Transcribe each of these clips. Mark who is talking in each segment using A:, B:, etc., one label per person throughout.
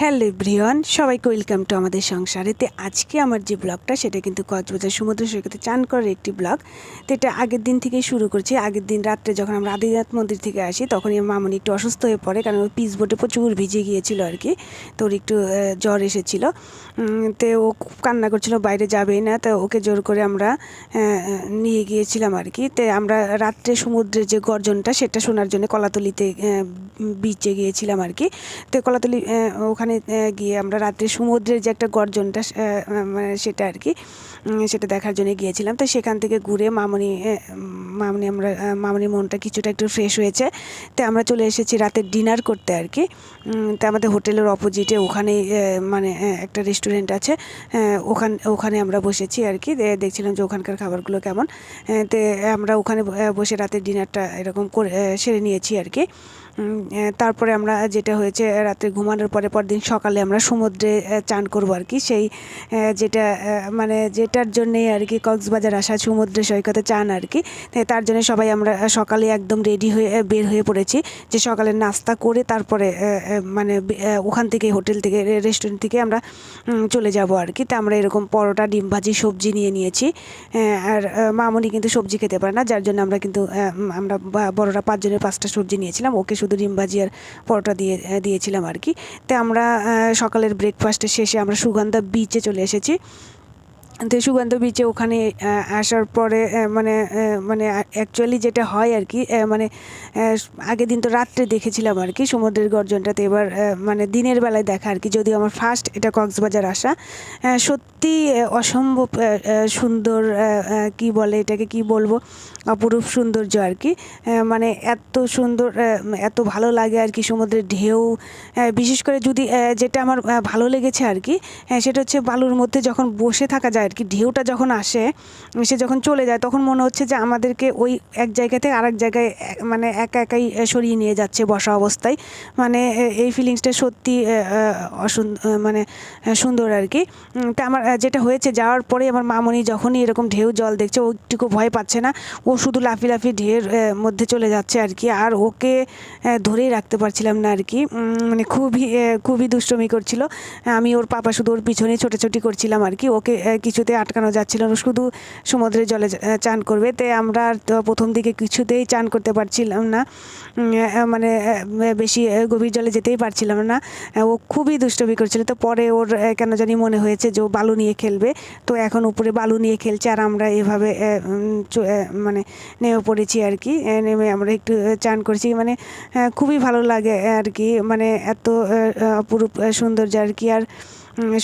A: Hello everyone, সবাইকে welcome to আমাদের সংসারেতে আজকে আমার যে ব্লগটা, সেটা কিন্তু কক্সবাজার সমুদ্র সৈকতে চান করার একটি ব্লগ। তো এটা আগের দিন থেকেই শুরু করছি। আগের দিন রাত্রে যখন আমরা আদিনাথ মন্দির থেকে আসি, তখনই মামনি একটু অসুস্থ হয়ে পড়ে, কারণ ওই পিস বোটে প্রচুর ভিজে গিয়েছিল আর কি। তো ওর একটু জ্বর এসেছিল। তো ও খুব কান্না করছিল, বাইরে যাবেই না। তো ওকে জোর করে আমরা নিয়ে গিয়েছিলাম আর কি। তো আমরা রাত্রে সমুদ্রের যে গর্জনটা, সেটা শোনার জন্য কলাতলিতে বিচে গিয়েছিলাম আর কি। তো কলাতলি ওখানে গিয়ে আমরা রাত্রে সমুদ্রের যে একটা গর্জনটা মানে সেটা আর কি সেটা দেখার জন্য গিয়েছিলাম। তো সেখান থেকে ঘুরে মামনি মামনি আমরা মামনির মনটা কিছুটা একটু ফ্রেশ হয়েছে। তো আমরা চলে এসেছি রাতে ডিনার করতে আর কি। তো আমাদের হোটেলের অপোজিটে ওখানে মানে একটা রেস্টুরেন্ট আছে। ওখান, ওখানে আমরা বসেছি আর কি। দেখছিলাম যে ওখানকার খাবারগুলো কেমন। তো আমরা ওখানে বসে রাতের ডিনারটা এরকম করে সেরে নিয়েছি আর কি। তারপরে আমরা যেটা হয়েছে, রাতে ঘুমানোর পরে পরদিন সকালে আমরা সমুদ্রে চান করব আর কি। সেই যেটা মানে যেটার জন্যে আর কি কক্সবাজার আসা, সমুদ্র সৈকতে চান আর কি। তার জন্য সবাই আমরা সকালে একদম রেডি হয়ে বের হয়ে পড়েছি। যে সকালে নাস্তা করে তারপরে মানে ওখান থেকে, হোটেল থেকে রেস্টুরেন্ট থেকে আমরা চলে যাব আর কি। তা আমরা এরকম পরোটা, ডিম ভাজি, সবজি নিয়ে নিয়েছি। আর মামনি কিন্তু সবজি খেতে পারে না। যার জন্য আমরা কিন্তু আমরা বড়রা পাঁচজনের পাঁচটা সবজি নিয়েছিলাম। ওকে শুধু ডিম আর পরোটা দিয়ে দিয়েছিলাম আর কি। তো আমরা সকালের ব্রেকফাস্টের শেষে আমরা সুগন্ধা বিচে চলে এসেছি। তো সুগন্ধ বিচে ওখানে আসার পরে মানে মানে অ্যাকচুয়ালি যেটা হয় আর কি মানে আগের দিন তো রাত্রে দেখেছিলাম আর কি সমুদ্রের গর্জনটাতে। এবার মানে দিনের বেলায় দেখা আর কি, যদিও আমার ফার্স্ট এটা কক্সবাজার আসা সত্যি অসম্ভব সুন্দর কি বলে এটাকে, কি বলব? অপরূপ সৌন্দর্য আর কি মানে এত সুন্দর এত ভালো লাগে আর কি সমুদ্রের ঢেউ বিশেষ করে যদি যেটা আমার ভালো লেগেছে আর কি সেটা হচ্ছে বালুর মধ্যে যখন বসে থাকা যায় আর কি ঢেউটা যখন আসে সে যখন চলে যায় তখন মনে হচ্ছে যে আমাদেরকে ওই এক জায়গা থেকে আরেক জায়গায় মানে একা একাই সরিয়ে নিয়ে যাচ্ছে বসা অবস্থায়। মানে এই ফিলিংসটা সত্যি মানে সুন্দর আর কি। তা আমার যেটা হয়েছে যাওয়ার পরে আমার মামনি যখনই এরকম ঢেউ জল দেখছে ও একটুকু ভয় পাচ্ছে না। ও শুধু লাফি লাফি ঢেউর মধ্যে চলে যাচ্ছে আর কি। আর ওকে ধরেই রাখতে পারছিলাম না আর কি। মানে খুবই খুবই দুষ্টমি করছিল। আমি ওর পাপা শুধু ওর পিছনে ছোটাছুটি করছিলাম আর কি। ওকে আহ, কিছুতে আটকানো যাচ্ছিল না, শুধু সমুদ্রের জলে চান করবে। তো আমরা প্রথম দিকে কিছুতেই চান করতে পারছিলাম না। মানে বেশি গভীর জলে যেতেই পারছিলাম না। ও খুবই দুষ্টমি করছিল। তো পরে ওর কেন জানি মনে হয়েছে যে ও বালু নিয়ে খেলবে। তো এখন উপরে বালু নিয়ে খেলছে আর আমরা এভাবে মানে নেমে পড়েছি আর কি। নেমে আমরা একটু চান করছি। মানে খুবই ভালো লাগে আর কি। মানে এত অপরূপ সৌন্দর্য আর কি। আর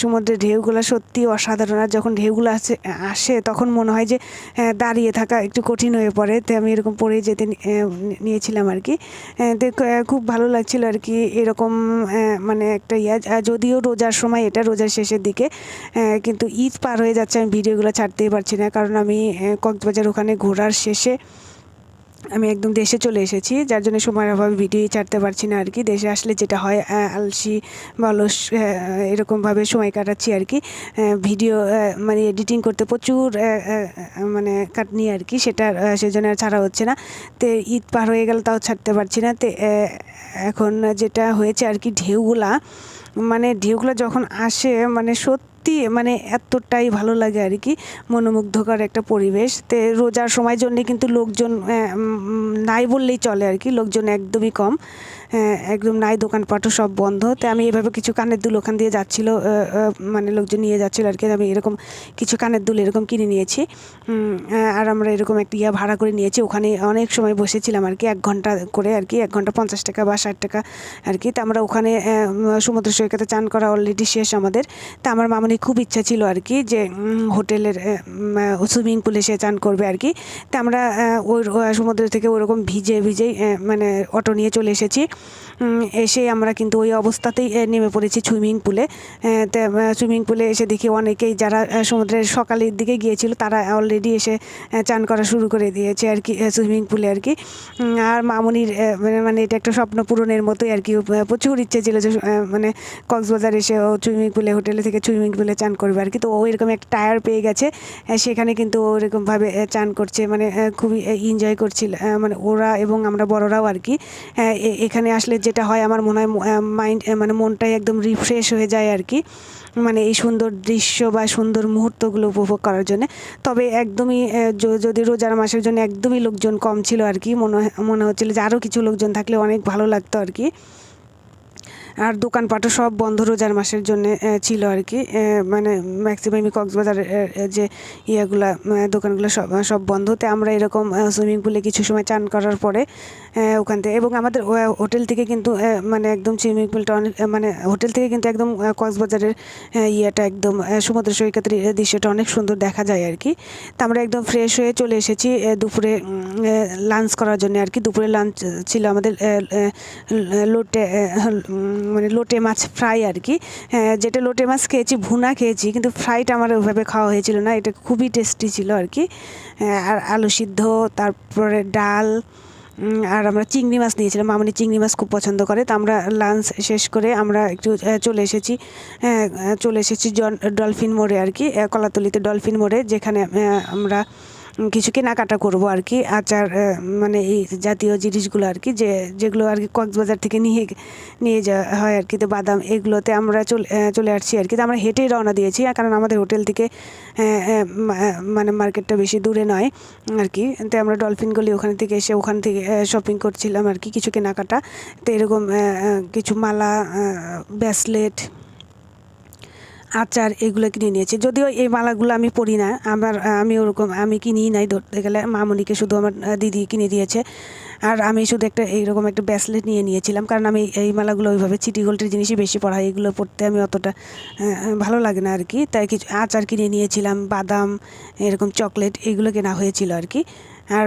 A: সমুদ্রের ঢেউগুলো সত্যি অসাধারণ। আর যখন ঢেউগুলো আসে আসে, তখন মনে হয় যে দাঁড়িয়ে থাকা একটু কঠিন হয়ে পড়ে। তো আমি এরকম পড়ে যেতে নিয়েছিলাম আর কি। তো খুব ভালো লাগছিল আর কি এরকম মানে একটা ইয়া। যদিও রোজার সময় এটা রোজার শেষের দিকে কিন্তু ঈদ পার হয়ে যাচ্ছে, আমি ভিডিওগুলো ছাড়তেই পারছি না। কারণ আমি কক্সবাজার ওখানে ঘোরার শেষে আমি একদম দেশে চলে এসেছি, যার জন্য সময়ের অভাবে, ভিডিও ছাড়তে পারছি না আর কি দেশে আসলে যেটা হয় আলসি বা অলস এরকমভাবে সময় কাটাচ্ছি আর কি ভিডিও মানে এডিটিং করতে প্রচুর মানে কাটনি আর কি সেটা সেজন্য আর ছাড়া হচ্ছে না। তো ঈদ পার হয়ে গেল, তাও ছাড়তে পারছি না। তো এখন যেটা হয়েছে আর কি ঢেউগুলা মানে ঢেউগুলো যখন আসে মানে সত্যি মানে এতটাই ভালো লাগে আর কি, মনোমুগ্ধকর একটা পরিবেশ। তে রোজার সময় জন্যে কিন্তু লোকজন নাই বললেই চলে আর কি, লোকজন একদমই কম। একদম নাই দোকানপাটও সব বন্ধ। তো আমি এভাবে কিছু কানের দুল ওখান দিয়ে যাচ্ছিল মানে লোকজন নিয়ে যাচ্ছিল আর কি। আমি এরকম কিছু কানের দুল এরকম কিনে নিয়েছি। আর আমরা এরকম একটা ইয়া ভাড়া করে নিয়েছি। ওখানে অনেক সময় বসেছিলাম আর কি, এক ঘণ্টা করে আর কি, এক ঘণ্টা পঞ্চাশ টাকা বা ষাট টাকা আর কি। তা আমরা ওখানে সমুদ্র সৈকতে চান করা অলরেডি শেষ আমাদের। তা আমার মামনি খুব ইচ্ছা ছিল আর কি যে হোটেলের সুইমিং পুলে সে চান করবে আর কি। তা আমরা ওই সমুদ্র থেকে ওরকম ভিজে, ভিজেই মানে অটো নিয়ে চলে এসেছি। এসে আমরা কিন্তু ওই অবস্থাতেই নেমে পড়েছি সুইমিং পুলে। সুইমিং পুলে এসে দেখি অনেকেই যারা সমুদ্রের সকালের দিকে গিয়েছিল, তারা অলরেডি এসে চান করা শুরু করে দিয়েছে আর কি সুইমিং পুলে আর কি। আর মামনির মানে মানে এটা একটা স্বপ্ন পূরণের মতোই আর কি প্রচুর ইচ্ছে ছিল যে মানে কক্সবাজার এসে ও সুইমিং পুলে, হোটেলে থেকে সুইমিং পুলে চান করবে আর কি। তো ও এরকম একটা টায়ার পেয়ে গেছে সেখানে কিন্তু ও এরকমভাবে চান করছে মানে খুবই এনজয় করছিল মানে ওরা এবং আমরা বড়রাও আর কি এখানে আসলে যেটা হয়, আমার মনে হয় মাইন্ড মানে মনটাই একদম রিফ্রেশ হয়ে যায় আর কি। মানে এই সুন্দর দৃশ্য বা সুন্দর মুহূর্তগুলো উপভোগ করার জন্য। তবে একদমই যদি রোজার মাসের জন্য একদমই লোকজন কম ছিল আর কি, মনে মনে হচ্ছিল যে আরও কিছু লোকজন থাকলে অনেক ভালো লাগতো আর কি। আর দোকানপাটও সব বন্ধ রোজার মাসের জন্য ছিল আর কি। মানে ম্যাক্সিমামই কক্সবাজারের আহ, যে ইয়েগুলা দোকানগুলো সব সব বন্ধ। তো আমরা এরকম সুইমিং পুলে কিছু সময় চান করার পরে ওখান থেকে এবং আমাদের হোটেল থেকে কিন্তু মানে একদম সুইমিং পুলটা অনেক মানে হোটেল থেকে কিন্তু একদম কক্সবাজারের ইয়েটা একদম সমুদ্র সৈকতের দৃশ্যটা অনেক সুন্দর দেখা যায় আর কি। তা আমরা একদম ফ্রেশ হয়ে চলে এসেছি দুপুরে লাঞ্চ করার জন্য আর কি। দুপুরে লাঞ্চ ছিল আমাদের লোটে মানে লোটে মাছ ফ্রাই আর কি। আহ, যেটা লোটে মাছ খেয়েছি ভুনা খেয়েছি কিন্তু ফ্রাইটা আমার ওইভাবে খাওয়া হয়েছিল না এটা খুবই টেস্টি ছিল আর কি। আহ, আর আলু সিদ্ধ তারপরে ডাল আর আমরা চিংড়ি মাছ নিয়েছিলাম। মামনি চিংড়ি মাছ খুব পছন্দ করে তো আমরা লাঞ্চ শেষ করে আমরা একটু চলে এসেছি আহ, চলে এসেছি ডলফিন মোড়ে আর কি কলাতলিতে ডলফিন মোড়ে যেখানে আমরা কিছু কেনাকাটা করব আর কি, আচার মানে এই জাতীয় জিনিসগুলো আর কি, যে, যেগুলো আর কি কক্সবাজার থেকে নিয়ে নিয়ে যাওয়া হয় আর কি, তো বাদাম এগুলোতে আমরা চলে চলে আসছি আর কি, তো আমরা হেঁটেই রওনা দিয়েছি কারণ আমাদের হোটেল থেকে মানে মার্কেটটা বেশি দূরে নয় আর কি, তো আমরা ডলফিন গলি ওখান থেকে এসে ওখান থেকে শপিং করছিলাম আর কি, কিছু কেনাকাটা, তো এরকম কিছু মালা ব্যাসলেট আচার এগুলো কিনে নিয়েছি। যদিও এই মালাগুলো আমি পরি না আমার আমি ওরকম আমি কিনি নাই ধরতে গেলে। মামনিকে শুধু আমার দিদি কিনে দিয়েছে। আর আমি শুধু একটা এইরকম একটা ব্যাসলেট নিয়ে নিয়েছিলাম। কারণ আমি এই মালাগুলো ওইভাবে চিটি গোল্ডের জিনিসই বেশি পড়া হয়। এগুলো পড়তে আমি অতটা ভালো লাগে না আর কি তাই কিছু আচার কিনে নিয়েছিলাম বাদাম এরকম চকলেট এগুলো কেনা হয়েছিল আর কি আর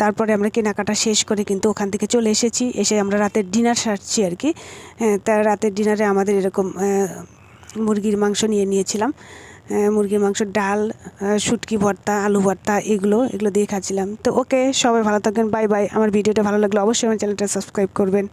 A: তারপরে আমরা কেনাকাটা শেষ করে কিন্তু ওখান থেকে চলে এসেছি। এসে আমরা রাতের ডিনার সারছি আর কি আহ, তা রাতের ডিনারে আমাদের এরকম মুরগির মাংস নিয়ে নিয়েছিলাম। মুরগির মাংস, ডাল শুটকি ভর্তা, আলু ভর্তা, এগুলো এগুলো দিয়ে খাচ্ছিলাম। তো ওকে, সবাই ভালো থাকবেন, বাই বাই। আমার ভিডিওটা ভালো লাগলে অবশ্যই আমার চ্যানেলটা সাবস্ক্রাইব করবেন।